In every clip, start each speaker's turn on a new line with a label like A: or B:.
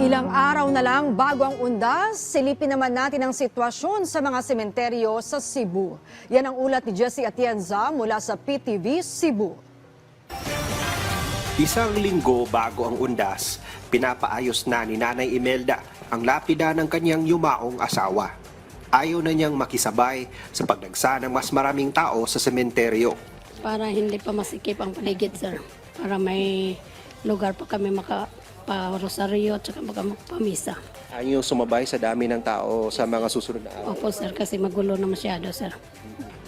A: Ilang araw na lang bago ang undas, silipin naman natin ang sitwasyon sa mga sementeryo sa Cebu. Yan ang ulat ni Jesse Atienza mula sa PTV Cebu.
B: Isang linggo bago ang undas, pinapaayos na ni Nanay Imelda ang lapida ng kanyang yumaong asawa. Ayaw na niyang makisabay sa pagdagsa ng mas maraming tao sa sementeryo.
C: para hindi pa masikip ang paligid, sir. Para may lugar pa kami makaparosaryo at saka magpamisa.
B: Ayaw sumabay sa dami ng tao sa mga susunod na araw.
C: Opo, sir, kasi magulo na masyado, sir.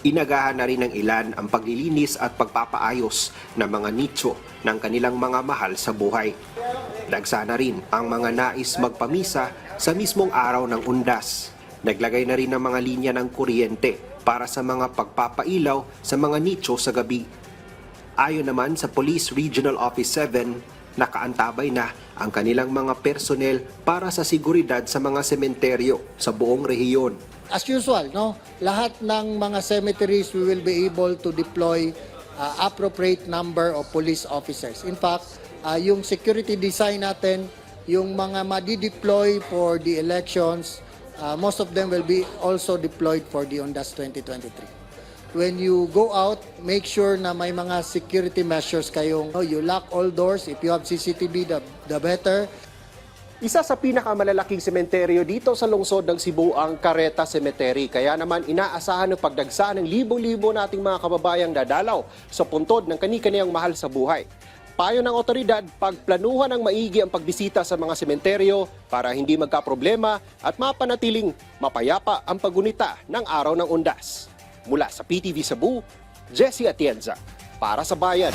B: Inagahan na rin ng ilan ang paglilinis at pagpapaayos ng mga nicho ng kanilang mga mahal sa buhay. Dagsa na rin ang mga nais magpamisa sa mismong araw ng undas. Naglagay na rin ng mga linya ng kuryente para sa mga pagpapailaw sa mga nicho sa gabi. Ayon naman sa Police Regional Office 7, nakaantabay na ang kanilang mga personnel para sa seguridad sa mga sementeryo sa buong rehiyon.
D: As usual, no, lahat ng mga cemeteries we will be able to deploy uh, appropriate number of police officers. In fact, uh, yung security design natin, yung mga madi-deploy for the elections, uh, most of them will be also deployed for the UNDAS 2023. When you go out, make sure na may mga security measures kayong you lock all doors. If you have CCTV, the, the better.
B: Isa sa pinakamalalaking sementeryo dito sa lungsod ng Cebu ang Careta Cemetery. Kaya naman inaasahan ng pagdagsa ng libo-libo nating mga kababayang dadalaw sa puntod ng kani-kaniyang mahal sa buhay. Payo ng otoridad, pagplanuhan ng maigi ang pagbisita sa mga sementeryo para hindi magkaproblema at mapanatiling mapayapa ang pagunita ng araw ng undas. Mula sa PTV Cebu, Jesse Atienza, para sa Bayan.